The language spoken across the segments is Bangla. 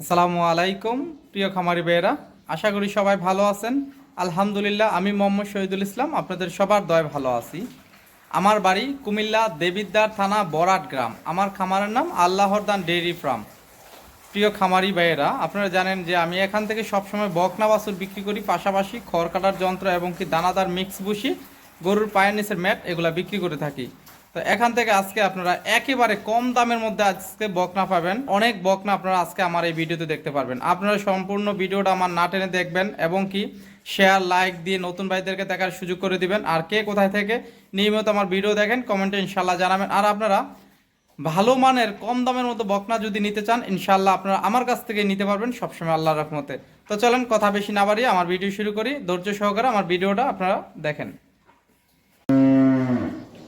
আসসালামু আলাইকুম, প্রিয় খামারি বেয়েরা আশা করি সবাই ভালো আছেন। আলহামদুলিল্লাহ, আমি মোহাম্মদ শহীদুল ইসলাম, আপনাদের সবার দয় ভালো আছি। আমার বাড়ি কুমিল্লা দেবিদ্দার থানা বরাট গ্রাম। আমার খামারের নাম আল্লাহরদান ডেইরি ফার্ম। প্রিয় খামারি বেয়েরা আপনারা জানেন যে আমি এখান থেকে সবসময় বকনা বাছুর বিক্রি করি, পাশাপাশি খড় কাটার যন্ত্র এবং কি দানাদার মিক্স বসি গরুর পায়ের নিচের ম্যাট এগুলো বিক্রি করে থাকি। তো এখান থেকে আজকে আপনারা একেবারে কম দামের মধ্যে আজকে বকনা পাবেন। অনেক বকনা আপনারা আজকে আমার এই ভিডিওতে দেখতে পারবেন। আপনারা সম্পূর্ণ ভিডিওটা আমার না টেনে দেখবেন এবং কি শেয়ার লাইক দিয়ে নতুন ভাইদেরকে দেখার সুযোগ করে দিবেন। আর কে কোথায় থেকে নিয়মিত আমার ভিডিও দেখেন, কমেন্টে ইনশাল্লাহ জানাবেন। আর আপনারা ভালো মানের কম দামের মতো বকনা যদি নিতে চান ইনশাল্লাহ আপনারা আমার কাছ থেকে নিতে পারবেন সবসময় আল্লাহর রহমতে। তো চলেন, কথা বেশি না বাড়িয়ে আমার ভিডিও শুরু করি। ধৈর্য সহকারে আমার ভিডিওটা আপনারা দেখেন।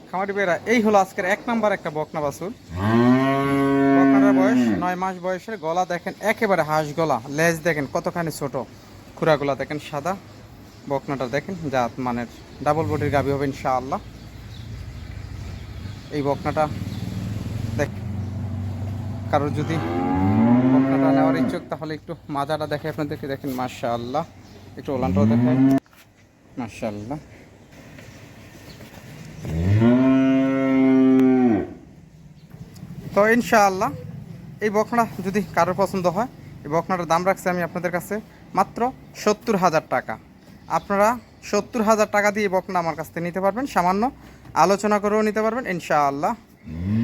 খামারি বেড়া এই হলো আজকের এক নাম্বার একটা বকনা বাছুর। বকনাটার বয়স নয় মাস বয়সের, গলা দেখেন একেবারে হাঁস গলা, লেজ দেখেন কতখানি ছোট, খুরাগুলা দেখেন সাদা, বকনাটা দেখেন জাত মানের ডাবল বডির গাবি হবে ইনশাআল্লাহ। এই বকনাটা দেখ, কারোর যদি বকনাটা নেওয়ার ইচ্ছুক, তাহলে একটু মাজাটা দেখে আপনাদেরকে দেখেন, মাশাআল্লাহ। একটু ওলানটাও দেখায় মাশাআল্লাহ। তো ইনশাআল্লাহ, এই বকনা যদি কারোর পছন্দ হয়, এই বকনাটার দাম রাখছি আমি আপনাদের কাছে মাত্র সত্তর হাজার টাকা। আপনারা সত্তর হাজার টাকা দিয়ে বকনা আমার কাছ থেকে নিতে পারবেন, সামান্য আলোচনা করেও নিতে পারবেন, ইনশাআল্লাহ।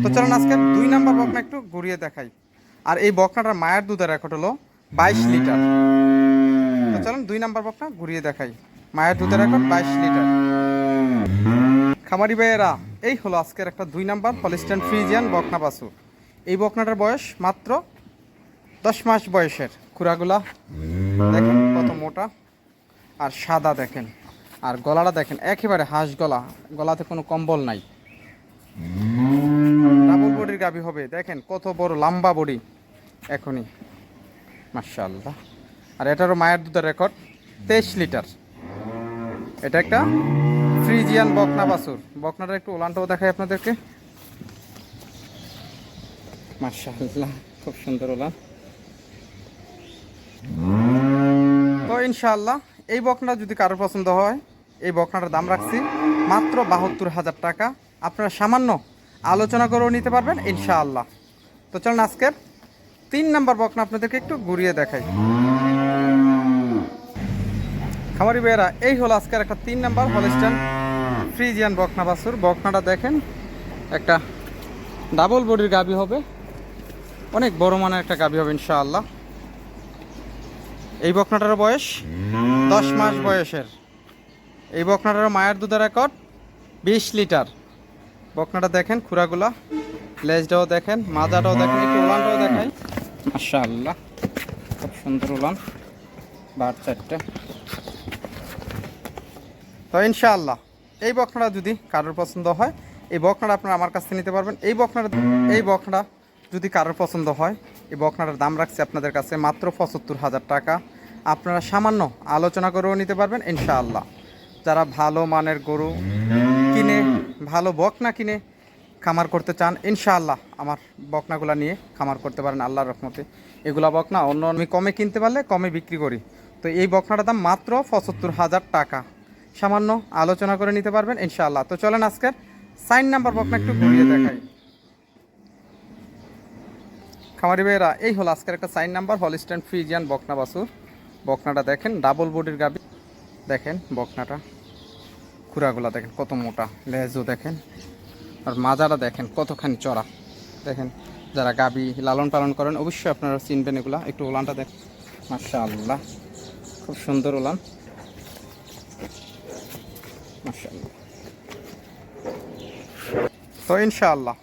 তো চলুন আজকে দুই নাম্বার বকনা একটু ঘুরিয়ে দেখাই। আর এই বকনাটার মায়ের দুধের রেকর্ড হলো বাইশ লিটার। তো চলুন দুই নাম্বার বকনা ঘুরিয়ে দেখাই। মায়ের দুধের রেকর্ড বাইশ লিটার। খামারি ভাইয়েরা, এই হলো আজকের একটা দুই নাম্বার হলিস্টান ফ্রিজিয়ান বকনা বাছুর। এই বকনাটার বয়স মাত্র দশ মাস বয়সের খুরাগুলা। দেখেন কত মোটা। আর সাদা দেখেন। আর গলাটা দেখেন, একেবারে হাঁস গলা। গলাতে কোনো কম্বল নাই। ডাবল বডির গাবি হবে। দেখেন কত বড়, লম্বা বডি এখনই। মার্শাল্লাহ আর এটারও মায়ের দুধের রেকর্ড তেইশ লিটার। এটা একটা ফ্রিজিয়ান বকনা বাছুর। বকনাটা একটু ওলানটাও দেখায় আপনাদেরকে। মার্শাল্লাহ খুব সুন্দর ওলান তো ইনশাআল্লাহ, এই বকনা যদি কারোর পছন্দ হয়, এই বকনাটার দাম রাখছি মাত্র বাহাত্তর হাজার টাকা। আপনারা সামান্য আলোচনা করেও নিতে পারবেন, ইনশাআল্লাহ। তো চলুন আজকের তিন নাম্বার বকনা আপনাদেরকে একটু ঘুরিয়ে দেখাই। খামারি ভাইয়েরা, এই হলো আজকের একটা তিন নাম্বার হলিস্টান ফ্রিজিয়ান বকনা বাছুর। বকনাটা দেখেন, একটা ডাবল বডির গাবি হবে। অনেক বড় মানের একটা গাভী হবে ইনশাআল্লাহ। এই বকনাটার বয়স দশ মাস বয়সের। এই বকনাটার মায়ের দুধের রেকর্ড বিশ লিটার। বকনাটা দেখেন খুরাগুলা, লেজটাও দেখেন, মাজাটাও দেখেন, একটু উলানটাও দেখাই মাশাআল্লাহ, খুব সুন্দর উলান বার চারটে। তো ইনশাআল্লাহ, এই বকনাটা যদি কারোর পছন্দ হয়, এই বকনাটা আপনারা আমার কাছ থেকে নিতে পারবেন। এই বকনাটা এই বকনাটা যদি কারোর পছন্দ হয়, এই বকনাটার দাম রাখছি আপনাদের কাছে মাত্র পঁচাত্তর হাজার টাকা। আপনারা সামান্য আলোচনা করেও নিতে পারবেন, ইনশাআল্লাহ। যারা ভালো মানের গরু কিনে, ভালো বকনা কিনে খামার করতে চান, ইনশাআল্লাহ আমার বকনাগুলা নিয়ে খামার করতে পারেন আল্লাহর রহমতে। এগুলা বকনা অন্য আমি কমে কিনতে পারলে কমে বিক্রি করি। তো এই বকনাটার দাম মাত্র পঁচাত্তর হাজার টাকা। সামান্য আলোচনা করে নিতে পারবেন, ইনশাআল্লাহ। তো চলেন আজকের সাইন নাম্বার বকনা একটু ঘুরিয়ে দেখাই। খামারি ভাইয়েরা, এই হলো আজকের একটা সাইন নাম্বার হল হলিস্টান ফ্রিজিয়ান বকনা বাসুর বকনাটা দেখেন ডাবল বডির গাবি দেখেন বকনাটা, খুরাগুলা দেখেন কত মোটা, লেজও দেখেন। আর মাজাটা দেখেন কতখানি চড়া। দেখেন, যারা গাবি লালন পালন করেন, অবশ্যই আপনারা চিনবেন এগুলা। একটু ওলানটা দেখেন মাশা আল্লাহ খুব সুন্দর ওলান। তো ইনশাআল্লাহ,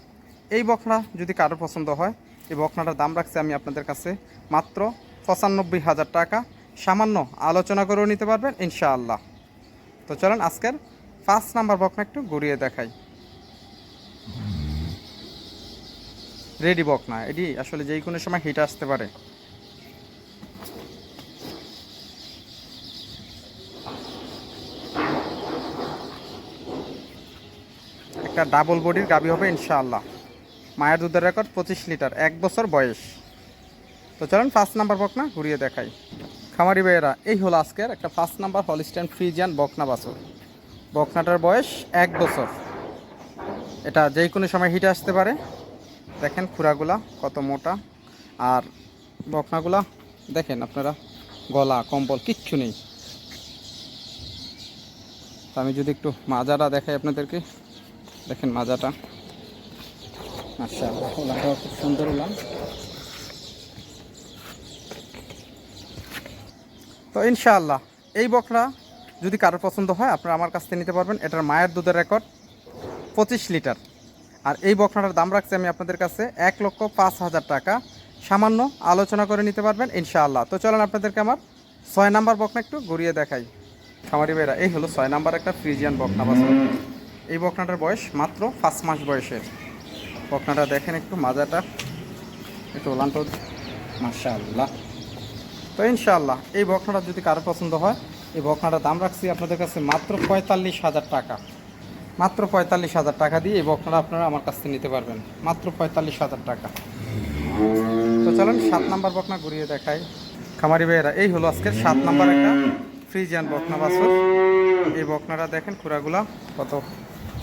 এই বকনা যদি কারোর পছন্দ হয় এই বকনাটার দাম রাখছি আমি আপনাদের কাছে মাত্র পঁচানব্বই হাজার টাকা। সামান্য আলোচনা করেও নিতে পারবেন, ইনশাআল্লাহ। তো চলেন আজকের পাঁচ নাম্বার বকনা একটু ঘুরিয়ে দেখাই। রেডি বকনা, এটি আসলে যেই কোনো সময় হিট আসতে পারে। একটা ডাবল বডির গাবি হবে, ইনশাআল্লাহ। মায়ের দুধের রেকর্ড পঁচিশ লিটার, এক বছর বয়স। তো চলেন ফার্স্ট নাম্বার বকনা ঘুরিয়ে দেখাই। খামারি ভাইয়েরা, এই হলো আজকের একটা ফার্স্ট নাম্বার হলিস্ট্যান্ড ফ্রিজিয়ান বকনা বাছুর। বকনাটার বয়স এক বছর। এটা যে কোনো সময় হিটে আসতে পারে। দেখেন খুরাগুলা কত মোটা। আর বকনাগুলা, দেখেন আপনারা, গলা, কম্বল, কিচ্ছু নেই। আমি যদি একটু মাজাটা দেখাই আপনাদেরকে। দেখেন মাজাটা। আচ্ছা ওলাটাও খুব সুন্দর ওলাম তো ইনশাআল্লাহ, এই বকরা যদি কারোর পছন্দ হয়, আপনারা আমার কাছ থেকে নিতে পারবেন। এটার মায়ের দুধের রেকর্ড, পঁচিশ লিটার। আর এই বকনাটার দাম রাখছি আমি আপনাদের কাছে এক লক্ষ পাঁচ হাজার টাকা। সামান্য আলোচনা করে নিতে পারবেন, ইনশাআল্লাহ। তো চলেন আপনাদেরকে আমার ছয় নাম্বার বকনা একটু ঘুরিয়ে দেখাই। খামারি ভাইরা, এই হলো ছয় নাম্বার একটা ফ্রিজিয়ান বকনা বাছুর এই বকনাটার বয়স মাত্র পাঁচ মাস বয়সের। বকনাটা দেখেন একটু মাজাটা। একটু ওলান্ট মাশাআল্লাহ। তো ইনশাআল্লাহ, এই বকনাটা যদি কারও পছন্দ হয়, এই বকনাটার দাম রাখছি আপনাদের কাছে মাত্র পঁয়তাল্লিশ হাজার টাকা। মাত্র পঁয়তাল্লিশ হাজার টাকা দিয়ে এই বকনাটা আপনারা আমার কাছ থেকে নিতে পারবেন। মাত্র পঁয়তাল্লিশ হাজার টাকা। তো চলেন সাত নাম্বার বকনা ঘুরিয়ে দেখাই। খামারি ভাইয়েরা, এই হলো আজকের সাত নাম্বার একটা ফ্রিজিয়ান বকনা বাছুর। এই বকনাটা দেখেন খুরাগুলা কত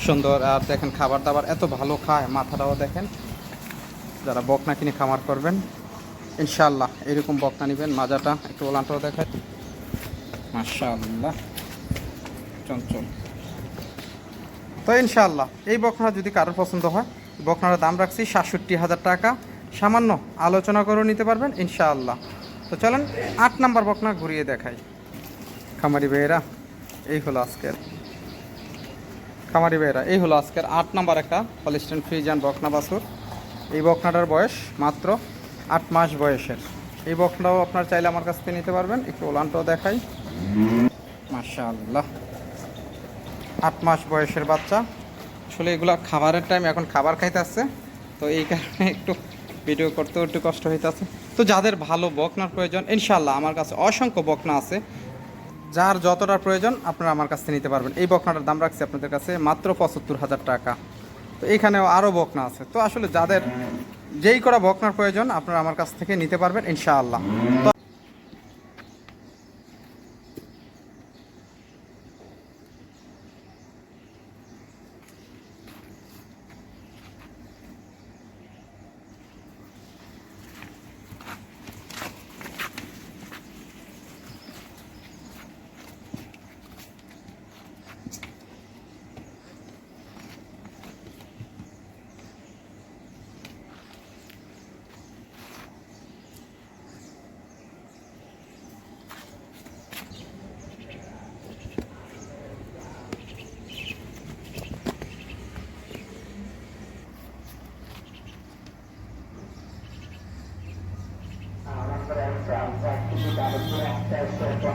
সুন্দর, আর দেখেন খাবার দাবার এত ভালো খায়, মাথাটাও দেখেন। যারা বকনা কিনে খামার করবেন ইনশাল্লাহ এরকম বকনা নেবেন, মাজাটা একটু ওলানটাও দেখায় মাশাআল্লাহ, চঞ্চল। তো ইনশাল্লাহ এই বকনা যদি কারোর পছন্দ হয়, বকনার দাম রাখছি সাতষট্টি হাজার টাকা। সামান্য আলোচনা করে নিতে পারবেন, ইনশাআল্লাহ। তো চলেন, আট নাম্বার বকনা ঘুরিয়ে দেখাই। খামারি ভাইয়েরা, এই হলো আজকের। খামারি ভাইয়েরা, এই হলো আজকের আট নাম্বার একটা হলিস্টেন ফ্রিজান বকনা বাছুর। এই বকনাটার বয়স মাত্র আট মাস বয়সের। এই বকনাটাও আপনার চাইলে আমার কাছ থেকে নিতে পারবেন। একটু ওলানটাও দেখাই। মাশাআল্লাহ। আট মাস বয়সের বাচ্চা। আসলে এগুলা খাবারের টাইম এখন খাবার খাইতে আসছে। তো এই কারণে একটু ভিডিও করতেও একটু কষ্ট হইতেছে। তো যাদের ভালো বকনার প্রয়োজন ইনশাল্লাহ আমার কাছে অসংখ্য বকনা আছে। যার যতটা প্রয়োজন আপনারা আমার কাছে নিতে পারবেন। এই বকনাটার দাম রাখছি আপনাদের কাছে মাত্র পঁচাত্তর হাজার টাকা। তো এখানেও আরও বকনা আছে। তো আসলে যাদের যেই করা বকনার প্রয়োজন আপনারা আমার কাছ থেকে নিতে পারবেন ইনশাআল্লাহ।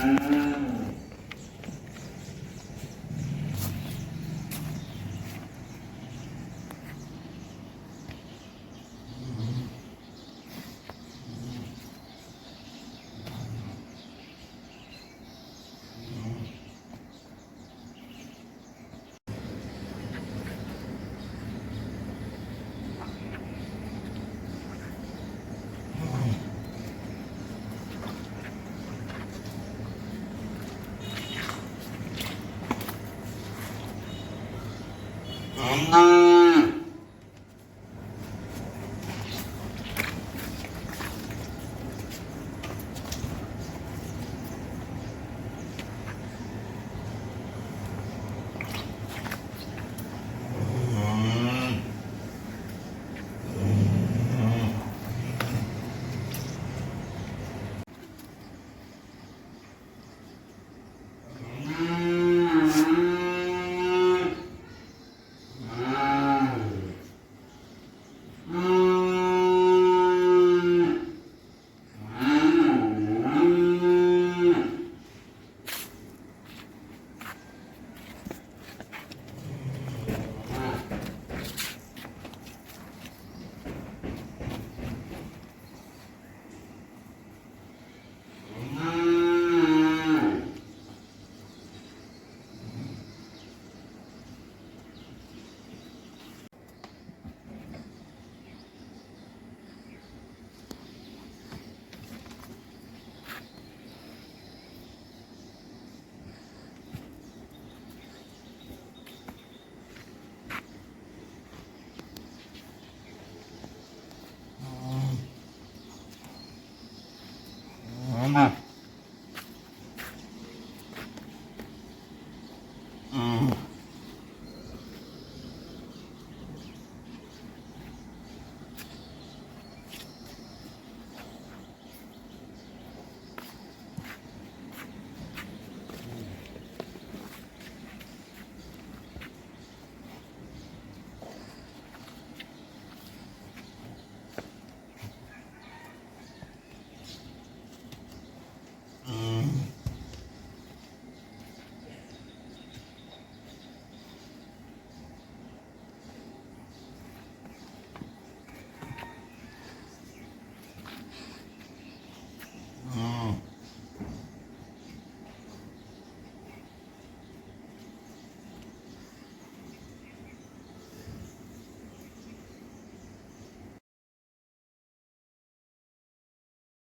তো Bye.